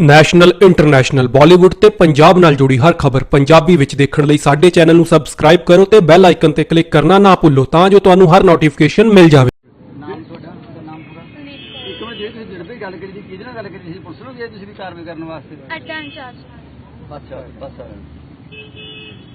National international. Bollywood ਤੇ ਪੰਜਾਬ ਨਾਲ ਜੁੜੀ ਹਰ ਖਬਰ ਪੰਜਾਬੀ ਵਿੱਚ ਦੇਖਣ ਲਈ ਸਾਡੇ ਚੈਨਲ ਨੂੰ ਸਬਸਕ੍ਰਾਈਬ ਕਰੋ ਤੇ ਬੈਲ ਆਈਕਨ ਤੇ ਕਲਿੱਕ ਕਰਨਾ ਨਾ ਭੁੱਲੋ ਤਾਂ ਜੋ ਤੁਹਾਨੂੰ ਹਰ ਨੋਟੀਫਿਕੇਸ਼ਨ ਮਿਲ ਜਾਵੇ। ਨਾਮ ਤੁਹਾਡਾ? ਤੁਹਾਡਾ ਨਾਮ ਪੂਰਾ? ਇੱਕ ਵਾਰ ਜੇ ਤੁਸੀਂ ਜਿਹੜੇ ਗੱਲ ਕਰੀ ਸੀ ਕਿਹਦੇ ਨਾਲ ਗੱਲ ਕਰੀ ਸੀ? ਨੂੰ ਗਏ ਤੁਸੀਂ ਵੀ ਕਾਰਵਾਈ ਕਰਨ ਵਾਸਤੇ। ਅੱਡਾ ਇੰਚਾਰਜ ਅੱਛਾ ਬਸ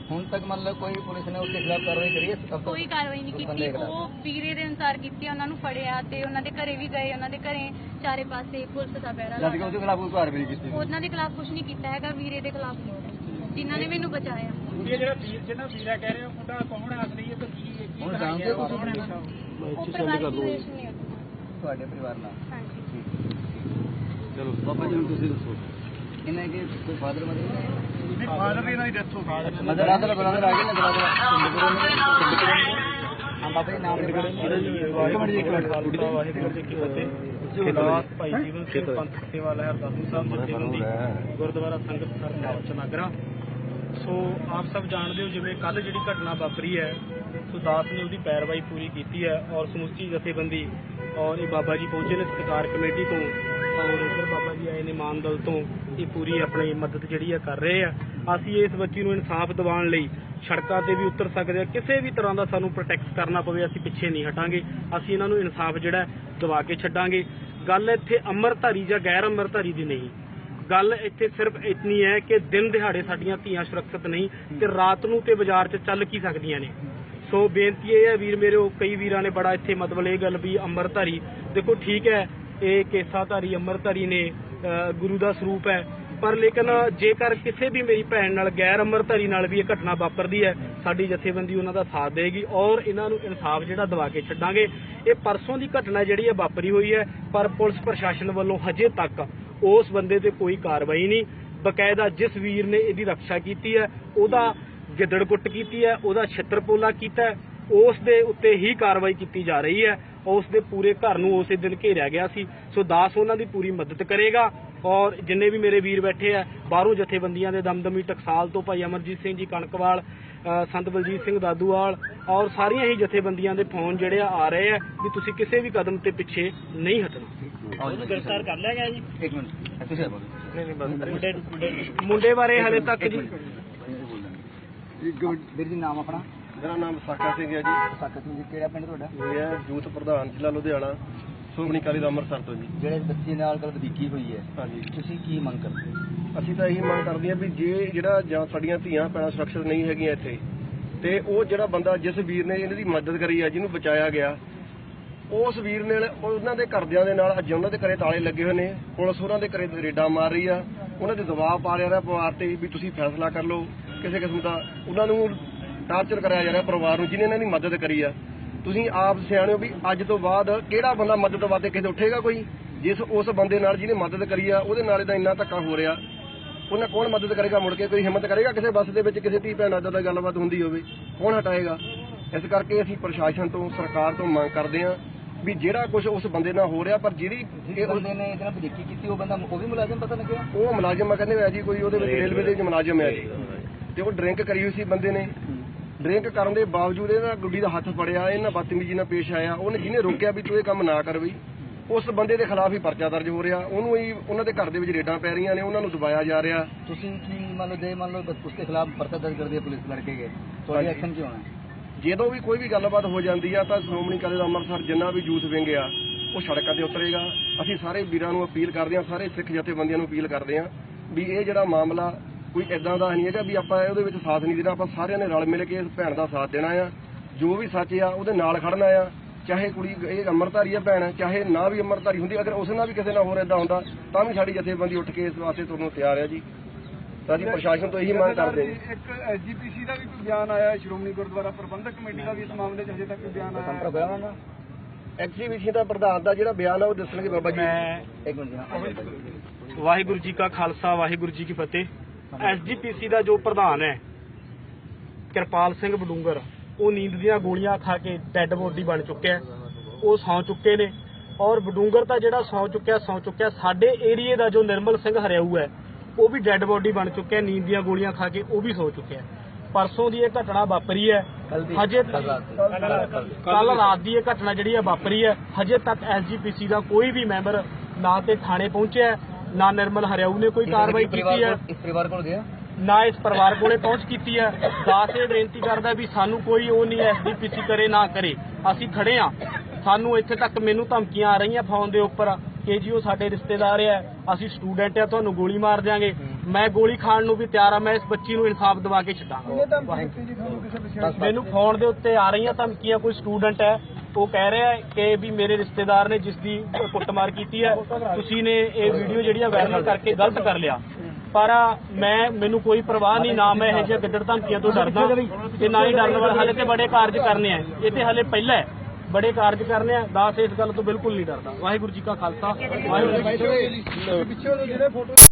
ਹੁਣ ਤੱਕ ਮੰਨ ਲਓ ਕੋਈ ਪੁਲਿਸ ਨੇ ਉਸਦੇ ਖਿਲਾਫ ਕਾਰਵਾਈ ਕਰੀ ਹੈ? ਤੋਂ ਕੋਈ ਕਾਰਵਾਈ ਨਹੀਂ ਕੀਤੀ। ਉਹ ਵੀਰੇ ਦੇ ਅਨਸਾਰ ਕੀਤੀ ਉਹਨਾਂ ਨੂੰ ਫੜਿਆ ਤੇ ਉਹਨਾਂ ਦੇ ਘਰੇ ਵੀ ਗਏ ਉਹਨਾਂ ਦੇ ਘਰੇ ਚਾਰੇ ਪਾਸੇ ਪੁਲਿਸ ਦਾ ਪਹਿਰਾ ਜਦ ਕਿ ਉਹਦੇ ਖਿਲਾਫ ਕੋਈ ਕਾਰਵਾਈ ਨਹੀਂ ਕੀਤੀ ਉਹਨਾਂ ਦੇ ਖਿਲਾਫ ਕੁਝ ਨਹੀਂ ਕੀਤਾ ਹੈਗਾ ਵੀਰੇ ਦੇ ਖਿਲਾਫ ਜਿਨ੍ਹਾਂ ਨੇ ਮੈਨੂੰ ਬਚਾਇਆ ਇਹ ਜਿਹੜਾ ਵੀਰ ਜਿਹੜਾ ਵੀਰਾ ਕਹਿ ਰਹੇ ਹੋ ਮੁੰਡਾ ਕੌਣ ਹੈ ਅਸਲੀ ਇਹ ਤਾਂ ਕੀ ਕੀ ਹੁਣ ਜਾਣਦੇ ਹੈ ਹੋ ਤੁਸੀਂ ਉਹ ਪਰਿਵਾਰਿਕ ਰਿਲੇਸ਼ਨ ਨਹੀਂ ਤੁਹਾਡੇ ਪਰਿਵਾਰ ਨਾਲ ਹਾਂਜੀ ਚਲੋ ਬਾਬਾ ਜੀ ਹੁਣ ਤੁਸੀਂ ਦੱਸੋ ਇਹਨਾਂ ਕੇ ਕੋਈ ਫਾਦਰ ਮਦਰ ਨਹੀਂ ਫਾਦਰ ਦੀ ਦੀ ਡੈਥ ਹੋ ਗਈ ਮਦਰ ਆਦਰ ਬਰਾਦਰ ਆ ਗਏ ਨਾ ਬਰਾਦਰ ਹਾਂ ਬਾਬਾ ਜੀ ਨਾਮ ਲਿਖੋ ਇੱਕ ਮਿੰਟ ਇੱਕ ਮਿੰਟ ਵਾਹਿਗੁਰੂ ਜੀ ਕੀ ਫਤਿਹ ਜੁਲਾਸ ਭਾਈ ਜੀਵਨ ਸਿੰਘ ਪੰਥ ਸੇਵਾ ਲਹਿਰ ਦਾਸੂ ਸਾਹਿਬ ਜਥੇਬੰਦੀ ਗੁਰਦੁਆਰਾ ਸੰਗਤ ਸਰ ਨਾਮ ਨਾਗਰਾ ਸੋ ਆਪ ਸਭ ਜਾਣਦੇ ਹੋ ਜਿਵੇਂ ਕੱਲ ਜਿਹੜੀ ਘਟਨਾ ਵਾਪਰੀ ਹੈ ਸੋ ਦਾਸ ਨੇ ਉਹਦੀ ਪੈਰਵਾਈ ਪੂਰੀ ਕੀਤੀ ਹੈ ਔਰ ਸਮੁੱਚੀ ਜਥੇਬੰਦੀ ਔਰ ਇਹ ਬਾਬਾ ਜੀ ਪਹੁੰਚੇ ਨੇ ਸਤਿਕਾਰ ਕਮੇਟੀ ਤੋਂ ਔਰ ਇੱਧਰ ਬਾਬਾ ਜੀ ਆਏ ਨੇ ਮਾਨਦਲ ਤੋਂ। ਇਹ ਪੂਰੀ ਆਪਣੀ ਮਦਦ ਜਿਹੜੀ ਹੈ ਕਰ ਰਹੇ ਆ। ਅਸੀਂ ਇਸ ਬੱਚੀ ਨੂੰ ਇਨਸਾਫ ਦਿਵਾਉਣ ਲਈ ਸੜਕਾਂ ਤੇ ਵੀ ਉਤਰ ਸਕਦੇ ਆ ਕਿਸੇ ਵੀ ਤਰ੍ਹਾਂ ਦਾ ਸਾਨੂੰ ਪ੍ਰੋਟੈਕਟ ਕਰਨਾ ਪਵੇ ਅਸੀਂ ਪਿੱਛੇ ਨਹੀਂ ਹਟਾਂਗੇ। ਅਸੀਂ ਇਹਨਾਂ ਨੂੰ ਇਨਸਾਫ ਜਿਹੜਾ ਦਿਵਾ ਕੇ ਛੱਡਾਂਗੇ। ਗੱਲ ਇੱਥੇ ਅੰਮ੍ਰਿਤਧਾਰੀ ਜਾਂ ਗੈਰ ਅੰਮ੍ਰਿਤਧਾਰੀ ਦੀ ਨਹੀਂ। ਗੱਲ ਇੱਥੇ ਸਿਰਫ ਇਤਨੀ ਹੈ ਕਿ ਦਿਨ ਦਿਹਾੜੇ ਸਾਡੀਆਂ ਧੀਆਂ ਸੁਰੱਖਿਅਤ ਨਹੀਂ ਤੇ ਰਾਤ ਨੂੰ ਤੇ ਬਾਜ਼ਾਰ 'ਚ ਚੱਲ ਕੀ ਸਕਦੀਆਂ ਨੇ। ਸੋ ਬੇਨਤੀ ਇਹ ਹੈ ਵੀਰ ਮੇਰੇ ਕਈ ਵੀਰਾਂ ਨੇ ਬੜਾ ਇੱਥੇ ਮਤਲਬ ਇਹ ਗੱਲ ਵੀ ਅੰਮ੍ਰਿਤਧਾਰੀ। ਦੇਖੋ ਠੀਕ ਹੈ, ਇਹ ਕੇਸਾਧਾਰੀ ਅੰਮ੍ਰਿਤਧਾਰੀ ਨੇ ਗੁਰੂ ਦਾ ਸਰੂਪ ਹੈ। ਪਰ ਲੇਕਿਨ ਜੇਕਰ ਕਿਸੇ ਵੀ ਮੇਰੀ ਭੈਣ ਨਾਲ, ਗੈਰ ਅੰਮ੍ਰਿਤਧਾਰੀ ਨਾਲ ਵੀ ਇਹ ਘਟਨਾ ਵਾਪਰਦੀ ਹੈ, ਸਾਡੀ ਜਥੇਬੰਦੀ ਉਹਨਾਂ ਦਾ ਸਾਥ ਦੇਗੀ ਔਰ ਇਹਨਾਂ ਨੂੰ ਇਨਸਾਫ ਜਿਹੜਾ ਦਿਵਾ ਕੇ ਛੱਡਾਂਗੇ। ਇਹ ਪਰਸੋਂ ਦੀ ਘਟਨਾ ਜਿਹੜੀ ਹੈ ਵਾਪਰੀ ਹੋਈ ਹੈ, ਪਰ ਪੁਲਿਸ ਪ੍ਰਸ਼ਾਸਨ ਵੱਲੋਂ ਹਜੇ ਤੱਕ ਉਸ ਬੰਦੇ ਤੇ ਕੋਈ ਕਾਰਵਾਈ ਨਹੀਂ। ਬਕਾਇਦਾ ਜਿਸ ਵੀਰ ਨੇ ਇਹਦੀ ਰੱਖਿਆ ਕੀਤੀ ਹੈ, ਉਹਦਾ ਗਿੱਦੜ ਕੁੱਟ ਕੀਤੀ ਹੈ, ਉਹਦਾ ਛਿੱਤਰਪੋਲਾ ਕੀਤਾ ਉਸ ਦੇ ਉੱਤੇ ਹੀ ਕਾਰਵਾਈ ਕੀਤੀ ਜਾ ਰਹੀ ਹੈ। ਉਸ ਦੇ ਪੂਰੇ ਘਰ ਨੂੰ ਉਸੇ ਦਿਨ ਘੇਰਿਆ ਗਿਆ ਸੀ। ਸੋ ਦਾਸ ਉਹਨਾਂ ਦੀ ਪੂਰੀ ਮਦਦ ਕਰੇਗਾ। ਔਰ ਜਿੰਨੇ ਵੀ ਮੇਰੇ ਵੀਰ ਬੈਠੇ ਆ ਬਾਹਰੋਂ ਜਥੇਬੰਦੀਆਂ ਦੇ ਦਮਦਮੀ ਟਕਸਾਲ ਤੋਂ ਭਾਈ ਅਮਰਜੀਤ ਸਿੰਘ ਜੀ ਕਣਕਵਾਲ ਸੰਤ ਬਲਜੀਤ ਸਿੰਘ ਦਾਦੂਵਾਲ ਔਰ ਸਾਰੀਆਂ ਹੀ ਜਥੇਬੰਦੀਆਂ ਦੇ ਫੋਨ ਜਿਹੜੇ ਆ ਆ ਰਹੇ ਆ ਵੀ ਤੁਸੀਂ ਕਿਸੇ ਵੀ ਕਦਮ ਤੇ ਪਿੱਛੇ ਨਹੀਂ ਹਟਣਾ। ਉਹਨੂੰ ਗ੍ਰਿਫਤਾਰ ਕਰ ਲਿਆ ਗਿਆ ਜੀ। ਇੱਕ ਮਿੰਟ ਤੁਸੀਂ ਬੋਲੋ। ਨਹੀਂ ਨਹੀਂ ਬਸ। ਮੁੰਡੇ ਮੁੰਡੇ ਬਾਰੇ ਹਲੇ ਤੱਕ ਜੀ। ਇੱਕ ਮਿੰਟ ਵੀਰ ਜੀ ਨਾਮ ਆਪਣਾ? ਮੇਰਾ ਨਾਮ ਸਾਕਾ ਸਿੰਘ ਹੈ ਜੀ। ਸਾਕਤ ਸਿੰਘ ਜੀ ਕਿਹੜਾ ਪਿੰਡ ਤੁਹਾਡਾ? ਮੈਂ ਯੂਥ ਪ੍ਰਧਾਨ ਜ਼ਿਲ੍ਹਾ ਲੁਧਿਆਣਾ। ਸੋਗਣੀ ਕਾਲੀ ਦਾ ਅੰਮ੍ਰਿਤਸਰ ਤੋਂ ਜੀ। ਜਿਹੜੇ ਬੱਚੇ ਨਾਲ ਗੱਲ ਵਧੀਕੀ ਹੋਈ ਹੈ ਹਾਂਜੀ। ਤੁਸੀਂ ਕੀ ਮੰਗ ਕਰਦੇ? ਹੋ? ਅਸੀਂ ਤਾਂ ਇਹੀ ਮੰਗ ਕਰਦੇ ਹਾਂ ਵੀ ਜੇ ਜਿਹੜਾ ਜਾਂ ਸਾਡੀਆਂ ਧੀਆਂ ਭੈਣਾਂ ਸੁਰੱਖਿਅਤ ਨਹੀਂ ਹੈਗੀਆਂ ਇੱਥੇ ਤੇ ਉਹ ਜਿਹੜਾ ਬੰਦਾ ਜਿਸ ਵੀਰ ਨੇ ਇਹਨਾਂ ਦੀ ਮਦਦ ਕਰੀ ਆ ਜਿਹਨੂੰ ਬਚਾਇਆ ਗਿਆ ਉਸ ਵੀਰ ਨੇ ਉਹਨਾਂ ਦੇ ਘਰਦਿਆਂ ਦੇ ਨਾਲ ਅੱਜ ਉਹਨਾਂ ਦੇ ਘਰੇ ਤਾਲੇ ਲੱਗੇ ਹੋਏ ਨੇ ਪੁਲਿਸ ਉਹਨਾਂ ਦੇ ਘਰੇ ਰੇਡਾਂ ਮਾਰ ਰਹੀ ਆ ਉਹਨਾਂ ਦੇ ਦਬਾਅ ਪਾ ਰਿਹਾ ਪਰਿਵਾਰ ਤੇ ਵੀ ਤੁਸੀਂ ਫੈਸਲਾ ਕਰ ਲਓ ਕਿਸੇ ਕਿਸਮ ਦਾ ਉਹਨਾਂ ਨੂੰ ਟਾਰਚਰ ਕਰਾਇਆ ਜਾ ਰਿਹਾ ਪਰਿਵਾਰ ਨੂੰ ਜਿਹਨੇ ਇਹਨਾਂ ਦੀ ਮਦਦ ਕਰੀ ਆ। ਤੁਸੀਂ ਆਪ ਸਿਆਣੇ ਹੋ ਵੀ ਅੱਜ ਤੋਂ ਬਾਅਦ ਕਿਹੜਾ ਬੰਦਾ ਮਦਦ ਵਾਸਤੇ ਕਿਸੇ ਉੱਠੇਗਾ ਕੋਈ? ਜਿਸ ਉਸ ਬੰਦੇ ਨਾਲ ਜਿਹਨੇ ਮਦਦ ਕਰੀ ਆ ਉਹਦੇ ਨਾਲ ਇਹਦਾ ਇੰਨਾ ਧੱਕਾ ਹੋ ਰਿਹਾ। ਉਹਨਾਂ ਕੌਣ ਮਦਦ ਕਰੇਗਾ? ਮੁੜ ਕੇ ਕੋਈ ਹਿੰਮਤ ਕਰੇਗਾ ਕਿਸੇ ਬੱਸ ਦੇ ਵਿੱਚ ਕਿਸੇ ਧੀ ਭੈਣ ਦਾ ਗੱਲਬਾਤ ਹੁੰਦੀ ਹੋਵੇ? ਕੌਣ ਹਟਾਏਗਾ? ਇਸ ਕਰਕੇ ਅਸੀਂ ਪ੍ਰਸ਼ਾਸਨ ਤੋਂ ਸਰਕਾਰ ਤੋਂ ਮੰਗ ਕਰਦੇ ਹਾਂ ਵੀ ਜਿਹੜਾ ਕੁਝ ਉਸ ਬੰਦੇ ਨਾਲ ਹੋ ਰਿਹਾ ਪਰ ਜਿਹੜੀ ਇਹ ਬੰਦੇ ਨੇ ਇਹਦੇ ਨਾਲ ਵਧੀਕੀ ਕੀਤੀ ਉਹ ਬੰਦਾ ਉਹ ਵੀ ਮੁਲਾਜ਼ਮ ਪਤਾ ਲੱਗਿਆ? ਉਹ ਮੁਲਾਜ਼ਮ ਆ ਕਹਿੰਦੇ ਹੋਇਆ ਜੀ ਕੋਈ ਉਹਦੇ ਵਿੱਚ ਰੇਲਵੇ ਦੇ ਵਿੱਚ ਮੁਲਾਜ਼ਮ ਹੈ ਜੀ। ਤੇ ਉਹ ਡਰਿੰਕ ਕਰੀ ਹੋਈ ਸੀ ਬੰਦੇ ਨੇ। ਡਰਿੰਕ ਕਰਨ ਦੇ ਬਾਵਜੂਦ ਇਹਨਾਂ ਗੁੱਡੀ ਦਾ ਹੱਥ ਫੜਿਆ ਇਹਨਾਂ ਬਦਤਮੀਜ਼ੀ ਨਾਲ ਪੇਸ਼ ਆਇਆ। ਉਹਨੇ ਜਿਹਨੇ ਰੋਕਿਆ ਵੀ ਤੂੰ ਇਹ ਕੰਮ ਨਾ ਕਰ ਬਈ। ਉਸ ਬੰਦੇ ਦੇ ਖਿਲਾਫ ਹੀ ਪਰਚਾ ਦਰਜ ਹੋ ਰਿਹਾ। ਉਹਨੂੰ ਹੀ ਉਹਨਾਂ ਦੇ ਘਰ ਦੇ ਵਿੱਚ ਰੇਡਾਂ ਪੈ ਰਹੀਆਂ ਨੇ ਉਹਨਾਂ ਨੂੰ ਦਬਾਇਆ ਜਾ ਰਿਹਾ। ਤੁਸੀਂ ਕੀ ਮੰਨ ਲਓ ਜੇ ਮੰਨ ਲਓ ਉਸਕੇ ਖਿਲਾਫ ਪਰਚਾ ਦਰਜ ਕਰਦੀ ਹੈ ਪੁਲਿਸ ਲੜਕੇ ਤੁਹਾਡੀ। ਐਕਸ਼ਨ ਕੀ ਹੋਣਾ ਜਦੋਂ ਵੀ ਕੋਈ ਵੀ ਗੱਲਬਾਤ ਹੋ ਜਾਂਦੀ ਆ ਤਾਂ ਸ਼੍ਰੋਮਣੀ ਕਾਲੇ ਦਾ ਅੰਮ੍ਰਿਤਸਰ ਜਿੰਨਾ ਵੀ ਯੂਥ ਵਿੰਗ ਆ ਉਹ ਸੜਕਾਂ ਤੇ ਉਤਰੇਗਾ। ਅਸੀਂ ਸਾਰੇ ਵੀਰਾਂ ਨੂੰ ਅਪੀਲ ਕਰਦੇ ਹਾਂ ਸਾਰੇ ਸਿੱਖ ਜਥੇਬੰਦੀਆਂ ਨੂੰ ਅਪੀਲ ਕਰਦੇ ਹਾਂ ਵੀ ਇਹ ਜਿਹੜਾ ਮਾਮਲਾ ਕੋਈ ਇਦਾਂ ਦਾ ਨਹੀਂ ਹੈਗਾ ਵੀ ਆਪਾਂ ਉਹਦੇ ਵਿੱਚ ਸਾਥ ਨਹੀਂ ਦੇਣਾ ਆਪਾਂ ਸਾਰਿਆਂ ਨੇ ਰਲ ਮਿਲ ਕੇ ਇਸ ਭੈਣ ਦਾ ਸਾਥ ਦੇਣਾ ਆ। ਜੋ ਵੀ ਸੱਚ ਆ ਉਹਦੇ ਨਾਲ ਖੜਨਾ ਆ। ਚਾਹੇ ਕੁੜੀ ਇਹ ਅੰਮ੍ਰਿਤਧਾਰੀ ਆ ਭੈਣ ਚਾਹੇ ਨਾ ਵੀ ਅੰਮ੍ਰਿਤਧਾਰੀ ਹੁੰਦੀ ਅਗਰ ਉਸ ਨਾਲ ਵੀ ਕਿਸੇ ਨਾਲ ਹੋਰ ਇਦਾਂ ਹੁੰਦਾ ਤਾਂ ਵੀ ਸਾਡੀ ਜਥੇਬੰਦੀ ਉੱਠ ਕੇ ਇਸ ਵਾਸਤੇ ਤੁਰਨ ਨੂੰ ਤਿਆਰ ਆ ਜੀ। ਤਾਂ ਅਸੀਂ ਪ੍ਰਸ਼ਾਸਨ ਤੋਂ ਇਹੀ ਮੰਗ ਕਰਦੇ ਹਾਂ ਇੱਕ ਐਸਜੀਪੀਸੀ ਦਾ ਵੀ ਕੋਈ ਬਿਆਨ ਆਇਆ ਹੈ ਸ਼੍ਰੋਮਣੀ ਗੁਰਦੁਆਰਾ ਪ੍ਰਬੰਧਕ ਕਮੇਟੀ ਦਾ ਵੀ ਇਸ ਮਾਮਲੇ 'ਚ ਹਜੇ ਤੱਕ ਕੋਈ ਬਿਆਨ ਆਇਆ। ਨਾਲ ਐਕਸੀਬਿਸ਼ਨ ਦਾ ਪ੍ਰਧਾਨ ਦਾ ਜਿਹੜਾ ਬਿਆਨ ਆ ਉਹ ਦੱਸਣਗੇ ਬਾਬਾ ਜੀ। ਮੈਂ ਇੱਕ ਮਿੰਟ ਜੀ ਹਾਂ। ਵਾਹਿਗੁਰੂ ਜੀ ਕਾ ਖਾਲਸਾ ਵਾਹਿਗੁਰੂ ਜੀ ਕੀ ਫਤਿਹ। ਐਸਜੀਪੀਸੀ ਦਾ ਜੋ ਪ੍ਰਧਾਨ ਹੈ ਕਿਰਪਾਲ ਸਿੰਘ ਬਡੂੰਗਰ ਉਹ ਨੀਂਦ ਦੀਆਂ ਗੋਲੀਆਂ ਖਾ ਕੇ ਡੈੱਡ ਬੋਡੀ ਬਣ ਚੁੱਕਿਆ। ਉਹ ਸੌ ਚੁੱਕੇ ਨੇ ਔਰ ਬਡੂੰਗਰ ਤਾਂ ਜਿਹੜਾ ਸੌ ਚੁੱਕਿਆ ਸੌ ਚੁੱਕਿਆ ਸਾਡੇ ਏਰੀਏ ਦਾ ਜੋ ਨਿਰਮਲ ਸਿੰਘ ਹਰਿਆਊ ਹੈ ਉਹ ਵੀ ਡੈੱਡ ਬੋਡੀ ਬਣ ਚੁੱਕਿਆ ਨੀਂਦ ਦੀਆਂ ਗੋਲੀਆਂ ਖਾ ਕੇ ਉਹ ਵੀ ਸੌ ਚੁੱਕਿਆ। ਪਰਸੋਂ ਦੀ ਇਹ ਘਟਨਾ ਵਾਪਰੀ ਹੈ ਹਜੇ ਕੱਲ ਰਾਤ ਦੀ। ਇਹ ਘਟਨਾ ਜਿਹੜੀ ਹੈ ਵਾਪਰੀ ਹੈ ਹਜੇ ਤੱਕ ਐਸਜੀਪੀਸੀ ਦਾ ਕੋਈ ਵੀ ਮੈਂਬਰ ਨਾ ਤੇ ਥਾਣੇ ਪਹੁੰਚਿਆ ਨਾ ਨਿਰਮਲ ਹਰਿਆਊ ਨੇ ਕੋਈ ਕਾਰਵਾਈ ਕੀਤੀ ਹੈ। ਇਸ ਪਰਿਵਾਰ ਕੋਲ ਗਿਆ? ਨਾ ਇਸ ਪਰਿਵਾਰ ਕੋਲੇ ਪਹੁੰਚ ਕੀਤੀ ਹੈ। ਦਾਸ ਇਹ ਬੇਨਤੀ ਕਰਦਾ ਵੀ ਸਾਨੂੰ ਕੋਈ ਉਹ ਨਹੀਂ ਐਸਡੀਪੀਸੀ ਕਰੇ ਨਾ ਕਰੇ। ਅਸੀਂ ਖੜੇ ਆ ਸਾਨੂੰ ਇੱਥੇ ਤੱਕ ਮੈਨੂੰ ਧਮਕੀਆਂ ਆ ਰਹੀਆਂ ਫੋਨ ਦੇ ਉੱਪਰ ਕਿ ਜੀ ਉਹ ਸਾਡੇ ਰਿਸ਼ਤੇਦਾਰ ਆ ਅਸੀਂ ਸਟੂਡੈਂਟ ਆ ਤੁਹਾਨੂੰ ਗੋਲੀ ਮਾਰ ਦਿਆਂਗੇ। ਮੈਂ ਗੋਲੀ ਖਾਣ ਨੂੰ ਵੀ ਤਿਆਰ ਆ ਮੈਂ ਇਸ ਬੱਚੀ ਨੂੰ ਇਨਸਾਫ ਦਿਵਾ ਕੇ ਛੱਡਾਂਗਾ। ਮੈਨੂੰ ਫੋਨ ਦੇ ਉੱਤੇ ਆ ਰਹੀਆਂ ਧਮਕੀਆਂ ਕੋਈ ਸਟੂਡੈਂਟ ਹੈ ਉਹ ਕਹਿ ਰਿਹਾ ਹੈ ਕਿ ਵੀ ਮੇਰੇ ਰਿਸ਼ਤੇਦਾਰ ਨੇ ਜਿਸ ਦੀ ਕੁੱਟਮਾਰ ਕੀਤੀ ਹੈ, ਤੁਸੀਂ ਨੇ ਇਹ ਵੀਡੀਓ ਜਿਹੜੀ ਆ ਵਾਇਰਲ ਕਰਕੇ ਗਲਤ ਕਰ ਲਿਆ। ਪਰ ਮੈਂ, ਮੈਨੂੰ ਕੋਈ ਪਰਵਾਹ ਨਹੀਂ, ਨਾ ਮੈਂ ਇਹ ਜਿਹੇ ਗਿੱਦੜ ਧਮਕੀਆਂ ਤੋਂ ਡਰਦਾ। ਤੇ ਨਾ ਹੀ ਡਰਨ ਵਾਲਾ, ਹਲੇ ਤੇ ਬੜੇ ਕਾਰਜ ਕਰਨੇ ਆ। ਇਹ ਤੇ ਹਲੇ ਪਹਿਲਾਂ ਹੈ। ਬੜੇ ਕਾਰਜ ਕਰਨੇ ਆ। ਦਾਸ ਇਸ ਗੱਲ ਤੋਂ ਬਿਲਕੁਲ ਨਹੀਂ ਡਰਦਾ। ਵਾਹਿਗੁਰੂ ਜੀ ਕਾ ਖਾਲਸਾ। ਵਾਹਿਗੁਰੂ ਜੀ ਕੀ ਫਤਿਹ।